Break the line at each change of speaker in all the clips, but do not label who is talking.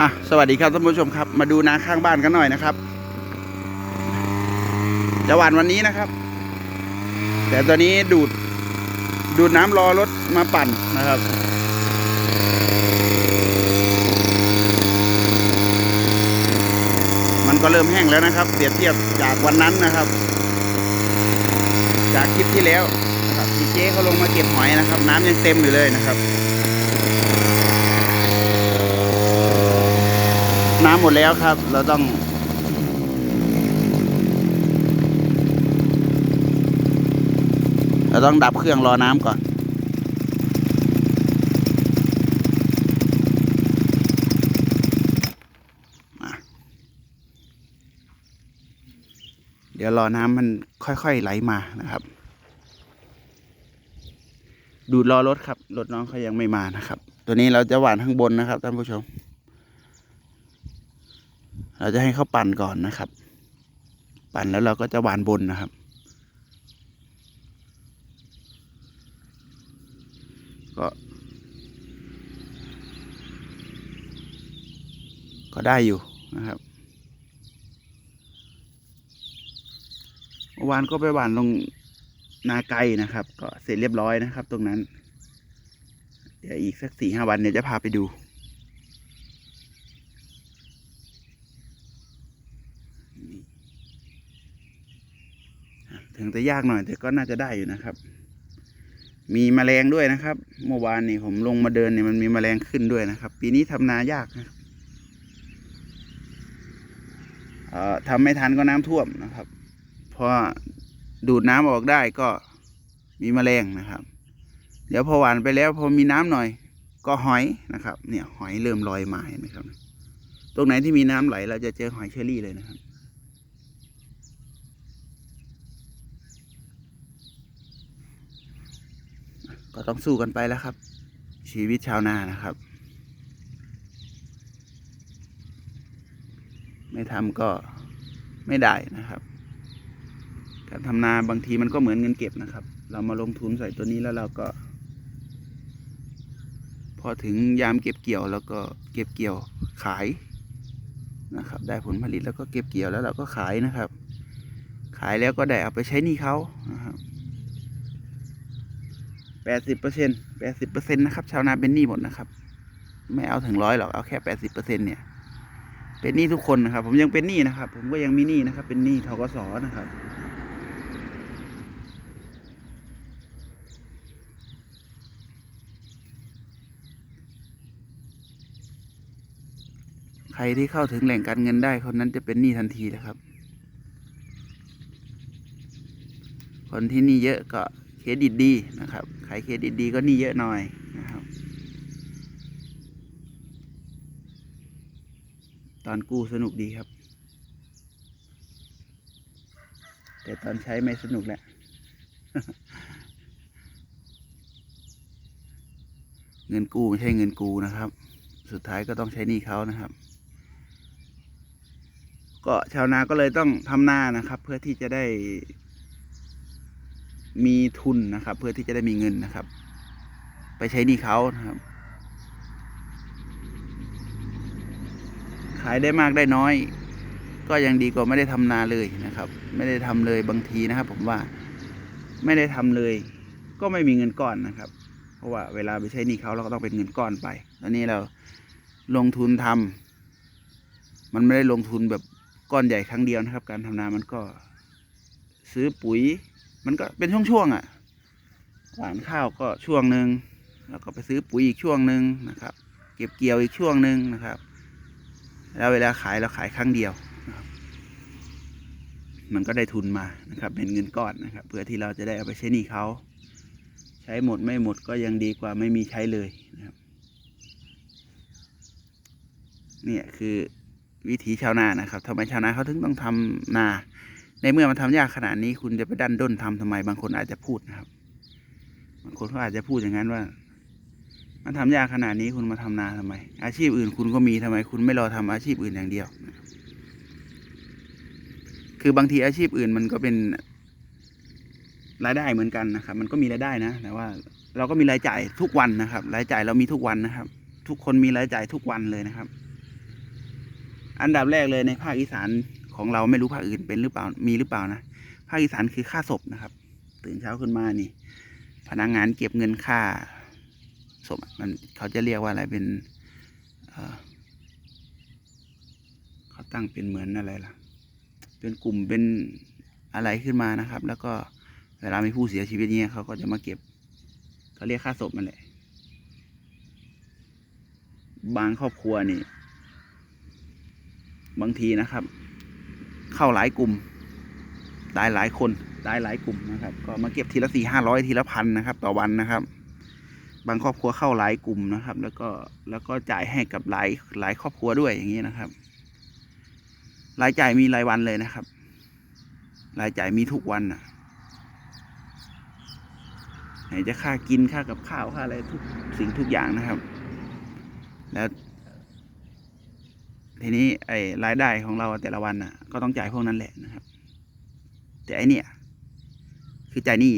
อะสวัสดีครับท่านผู้ชมครับ มาดูนาข้างบ้านกันหน่อยนะครับจะหวานวันนี้นะครับ แต่ตอนนี้ดูดดูดน้ำรอรถมาปั่นนะครับ มันก็เริ่มแห้งแล้วนะครับ เปรียบเทียบจากวันนั้นนะครับ จากคลิปที่แล้วนะครับที่เจ๊เขาลงมาเก็บหอยนะครับ น้ำยังเต็มอยู่เลยนะครับ น้ำ หมดแล้วครับ เราต้องเราต้องดับเครื่องรอน้ำก่อน เดี๋ยวรอน้ำมันค่อยๆไหลมานะครับ ดูดรอรถครับ รถน้องเขายังไม่มานะครับ ตัวนี้เราจะหวานข้างบนนะครับท่านผู้ชม เราจะให้เขาปั่นก่อนนะครับ ปั่นแล้วเราก็จะหวานบนนะครับ ก็ก็ได้อยู่นะครับเมื่อวานก็ไปหวานลงนาไกลนะครับ ก็เสร็จเรียบร้อยนะครับ ตรงนั้น เดี๋ยวอีกสักสี่ห้าวันเดี๋ยวจะพาไปดู ถึงจะยากหน่อย แต่ก็น่าจะได้อยู่นะครับ มีแมลงด้วยนะครับ เมื่อวานนี่ผมลงมาเดินเนี่ยมันมีแมลงขึ้นด้วยนะครับ ปีนี้ทำนายากนะเอ่อทำไม่ทันก็น้ำท่วมนะครับพอดูดน้ำออกได้ก็มีแมลงนะครับ เดี๋ยวพอหวานไปแล้วพอมีน้ำหน่อย ก็หอยนะครับ เนี่ยหอยเริ่มลอยมาเห็นไหมครับ ตรงไหนที่มีน้ำไหล เราจะเจอหอยเชอรี่เลยนะครับ ก็ต้องสู้กันไปแล้วครับ ชีวิตชาวนานะครับ ไม่ทำก็ไม่ได้นะครับ การทำนาบางทีมันก็เหมือนเงินเก็บนะครับ เรามาลงทุนใส่ตัวนี้แล้วเราก็ พอถึงยามเก็บเกี่ยวแล้วก็เก็บเกี่ยวขายนะครับ ได้ผลผลิตแล้วก็เก็บเกี่ยวแล้วเราก็ขายนะครับ ขายแล้วก็ได้เอาไปใช้หนี้เขานะครับ แปดสิบเปอร์เซ็นแปดสิบเปอร์เซ็นนะครับชาวนาเป็นหนี้หมดนะครับ ไม่เอาถึงร้อยหรอกเอาแค่แปดสิบเปอร์เซ็นเนี่ย เป็นหนี้ทุกคนนะครับ ผมยังเป็นหนี้นะครับ ผมก็ยังมีหนี้นะครับ เป็นหนี้ทกสนะครับใครที่เข้าถึงแหล่งการเงินได้คนนั้นจะเป็นหนี้ทันทีนะครับ คนที่หนี้เยอะก็ เครดิตดีนะครับใครเครดิตดีก็นี้เยอะหน่อยนะครับ ตอนกู้สนุกดีครับ แต่ตอนใช้ไม่สนุกแหละเงินกู้ไม่ใช่เงินกูนะครับ สุดท้ายก็ต้องใช้หนี้เขานะครับ ก็ชาวนาก็เลยต้องทำนานะครับ เพื่อที่จะได้ มีทุนนะครับ เพื่อที่จะได้มีเงินนะครับ ไปใช้หนี้เขานะครับ ขายได้มากได้น้อย ก็ยังดีกว่าไม่ได้ทำนาเลยนะครับ ไม่ได้ทำเลยบางทีนะครับ ผมว่าไม่ได้ทำเลย ก็ไม่มีเงินก้อนนะครับ เพราะว่าเวลาไปใช้หนี้เขาเราก็ต้องเป็นเงินก้อนไปตอนนี้เราลงทุนทำมันไม่ได้ลงทุนแบบก้อนใหญ่ครั้งเดียวนะครับ การทำนามันก็ซื้อปุ๋ย มันก็เป็นช่วงๆอะหวานข้าวก็ช่วงหนึ่งแล้วก็ไปซื้อปุ๋ยอีกช่วงหนึ่งนะครับ เก็บเกี่ยวอีกช่วงหนึ่งนะครับ แล้วเวลาขายเราขายครั้งเดียวนะครับ มันก็ได้ทุนมานะครับ เป็นเงินก้อนนะครับ เพื่อที่เราจะได้เอาไปใช้หนี้เขาใช้หมดไม่หมดก็ยังดีกว่าไม่มีใช้เลยนะครับเนี่ยคือวิถีชาวนานะครับทำไมชาวนาเขาถึงต้องทำนา ในเมื่อมันทำยากขนาดนี้คุณจะไปดันด้นทำทำไม บางคนอาจจะพูดนะครับ บางคนเขาอาจจะพูดอย่างนั้นว่า มันทำยากขนาดนี้คุณมาทำนาทำไม อาชีพอื่นคุณก็มีทำไม คุณไม่รอทำอาชีพอื่นอย่างเดียว คือบางทีอาชีพอื่นมันก็เป็นรายได้เหมือนกันนะครับ มันก็มีรายได้นะ แต่ว่าเราก็มีรายจ่ายทุกวันนะครับ รายจ่ายเรามีทุกวันนะครับ ทุกคนมีรายจ่ายทุกวันเลยนะครับ อันดับแรกเลยในภาคอีสาน ของเราไม่รู้ภาคอื่นเป็นหรือเปล่ามีหรือเปล่านะภาคอีสานคือค่าศพนะครับ ตื่นเช้าขึ้นมานี่ พนักงานเก็บเงินค่าศพมันเขาจะเรียกว่าอะไรเป็นเเขาตั้งเป็นเหมือนอะไรล่ะ เป็นกลุ่มเป็นอะไรขึ้นมานะครับ แล้วก็เวลามีผู้เสียชีวิตเนี่ยเขาก็จะมาเก็บเขาเรียกค่าศพมันแหละ บางครอบครัวนี่ บางทีนะครับ เข้าหลายกลุ่มตายหลายคนตายหลายกลุ่มนะครับ ก็มาเก็บทีละสี่ห้าร้อยทีละพันนะครับ ต่อวันนะครับ บางครอบครัวเข้าหลายกลุ่มนะครับ แล้วก็แล้วก็จ่ายให้กับหลายหลายครอบครัวด้วยอย่างนี้นะครับ รายจ่ายมีรายวันเลยนะครับ รายจ่ายมีทุกวันนะไหนจะค่ากินค่ากับข้าวค่าอะไรทุกสิ่งทุกอย่างนะครับ แล้ว ทีนี้ไอ้รายได้ของเราแต่ละวันน่ะ ก็ต้องจ่ายพวกนั้นแหละนะครับ แต่ไอเนี่ย คือจ่ายหนี้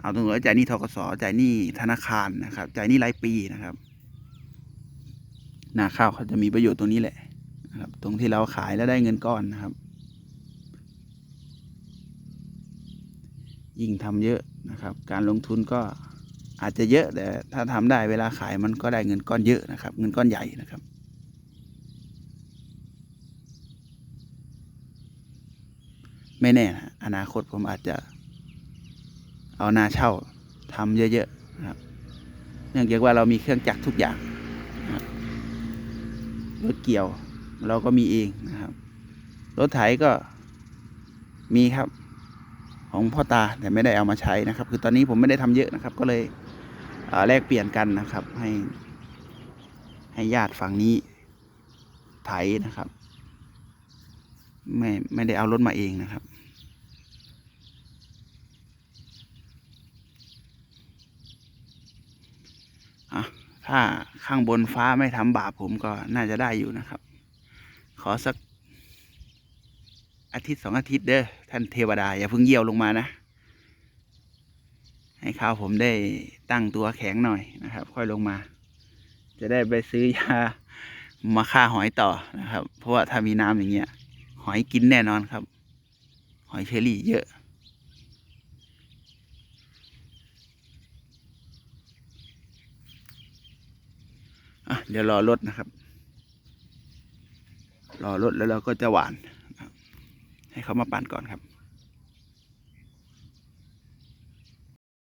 เอาตรงๆจ่ายหนี้ทกสจ่ายหนี้ธนาคารนะครับ จ่ายหนี้รายปีนะครับนาข้าวเขาจะมีประโยชน์ตรงนี้แหละนะครับ ตรงที่เราขายแล้วได้เงินก้อนนะครับ ยิ่งทำเยอะนะครับ การลงทุนก็อาจจะเยอะแต่ถ้าทำได้เวลาขายมันก็ได้เงินก้อนเยอะนะครับ เงินก้อนใหญ่นะครับ ไม่แน่นะอนาคตผมอาจจะ เอานาเช่าทำเยอะๆนะครับ เนื่องจากว่าเรามีเครื่องจักรทุกอย่างรถเกี่ยวเราก็มีเองนะครับ รถไถก็มีครับ ของพ่อตาแต่ไม่ได้เอามาใช้นะครับ คือตอนนี้ผมไม่ได้ทำเยอะนะครับ ก็เลยเแลกเปลี่ยนกันนะครับ ให้ ให้ญาติฝั่งนี้ไถนะครับ ไม่ไม่ได้เอารถมาเองนะครับอถ้าข้างบนฟ้าไม่ทำบาปผมก็น่าจะได้อยู่นะครับ ขอสักอาทิตย์สองอาทิตย์เด้อท่านเทวดา อย่าเพิ่งเยี่ยวลงมานะ ให้ข้าวผมได้ตั้งตัวแข็งหน่อยนะครับ ค่อยลงมา จะได้ไปซื้อยามาฆ่าหอยต่อนะครับ เพราะว่าถ้ามีน้ำอย่างเงี้ย อยกินแน่นอนครับ หอยเชอรี่เยอะ เดี๋ยวรอรถนะครับ รอรถแล้วเราก็จะหวาน ให้เขามาปั่นก่อนครับ